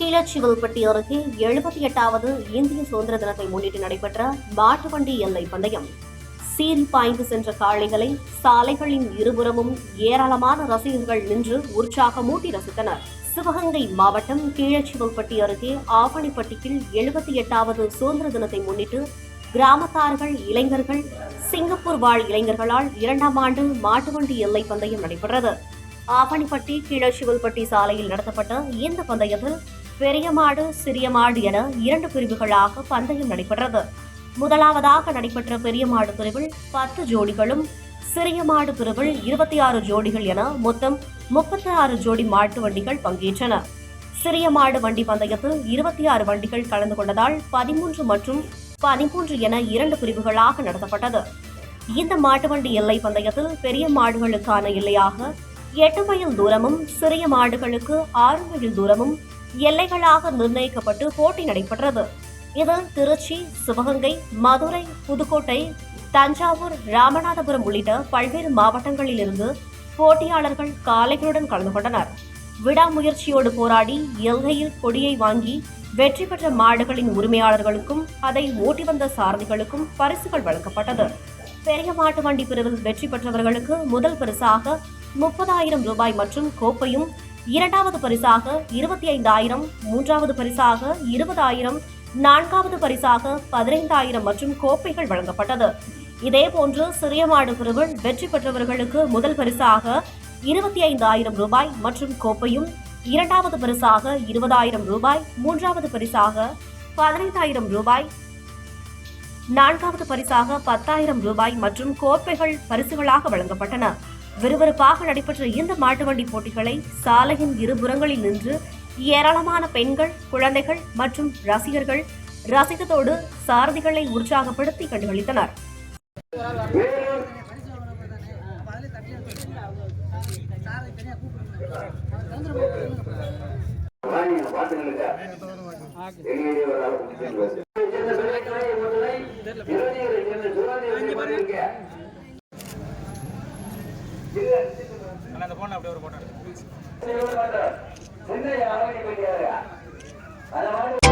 கீழச்சிவல்பட்டி அருகே எழுபத்தி எட்டாவது இந்திய சுதந்திர தினத்தை முன்னிட்டு நடைபெற்ற மாட்டுவண்டி எல்லை பந்தயம். சீறி பாய்ந்து சென்ற காளைகளை சாலைகளின் இருபுறமும் ஏராளமான ரசிகர்கள் நின்று உற்சாகமூட்டி ரசித்தனர். சிவகங்கை மாவட்டம் கீழச்சிவல்பட்டி அருகே ஆவணிப்பட்டியில் எழுபத்தி எட்டாவது சுதந்திர தினத்தை முன்னிட்டு கிராமத்தார்கள் இளைஞர்கள் சிங்கப்பூர் வாழ் இளைஞர்களால் இரண்டாம் ஆண்டு மாட்டுவண்டி எல்லை பந்தயம் நடைபெற்றது. ஆவணிப்பட்டி கீழச்சிவல்பட்டி சாலையில் நடத்தப்பட்ட இந்த பந்தயத்தில் பெரிய மாடு சிறிய மாடு என இரண்டு பிரிவுகளாக பந்தயம் நடைபெற்றது. முதலாவதாக நடைபெற்ற பெரிய மாடு பிரிவில் பத்து ஜோடிகளும் சிறிய மாடு பிரிவில் இருபத்தி ஆறு ஜோடிகள் என மொத்தம் முப்பத்தி ஆறு ஜோடி மாட்டு வண்டிகள் பங்கேற்றன. சிறிய மாடு வண்டி பந்தயத்தில் இருபத்தி ஆறு வண்டிகள் கலந்து கொண்டதால் பதிமூன்று மற்றும் பதிமூன்று என இரண்டு பிரிவுகளாக நடத்தப்பட்டது. இந்த மாட்டு வண்டி எல்லை பந்தயத்தில் பெரிய மாடுகளுக்கான எல்லையாக எட்டு மைல் தூரமும் சிறிய மாடுகளுக்கு ஆறு மைல் தூரமும் எல்லைகளாக நிர்ணயிக்கப்பட்டு போட்டி நடைபெற்றது. இதில் திருச்சி சிவகங்கை மதுரை புதுக்கோட்டை தஞ்சாவூர் ராமநாதபுரம் உள்ளிட்ட பல்வேறு மாவட்டங்களிலிருந்து போட்டியாளர்கள் காளைகளுடன் கலந்து கொண்டனர். விடாமுயற்சியோடு போராடி எல்கையில் கொடியை வாங்கி வெற்றி பெற்ற மாடுகளின் உரிமையாளர்களுக்கும் அதை ஓட்டி வந்த சாரதிகளுக்கும் பரிசுகள் வழங்கப்பட்டது. பெரிய மாட்டு வண்டி பிரிவில் வெற்றி பெற்றவர்களுக்கு முதல் பரிசாக முப்பதாயிரம் ரூபாய் மற்றும் கோப்பையும் இரண்டாவது பரிசாக இருபத்தி ஐந்தாயிரம் மூன்றாவது பரிசாக இருபதாயிரம் நான்காவது பரிசாக பதினைந்தாயிரம் மற்றும் கோப்பைகள் வழங்கப்பட்டது. இதேபோன்று சிறிய மாடு பிரிவில் வெற்றி பெற்றவர்களுக்கு முதல் பரிசாக இருபத்தி ஐந்தாயிரம் ரூபாய் மற்றும் கோப்பையும் இரண்டாவது பரிசாக இருபதாயிரம் ரூபாய் மூன்றாவது பரிசாக பதினைந்தாயிரம் ரூபாய் நான்காவது பரிசாக பத்தாயிரம் ரூபாய் மற்றும் கோப்பைகள் பரிசுகளாக வழங்கப்பட்டன. விறுவிறுப்பாக நடைபெற்ற இந்த மாட்டுவண்டி போட்டிகளை சாலையின் இருபுறங்களில் நின்று ஏராளமான பெண்கள் குழந்தைகள் மற்றும் ரசிகர்கள் ரசித்ததோடு சாரதிகளை உற்சாகப்படுத்தி கண்டுகளித்தனர். அண்ணா, போன அப்படியே ஒரு போட்டோ எடுத்து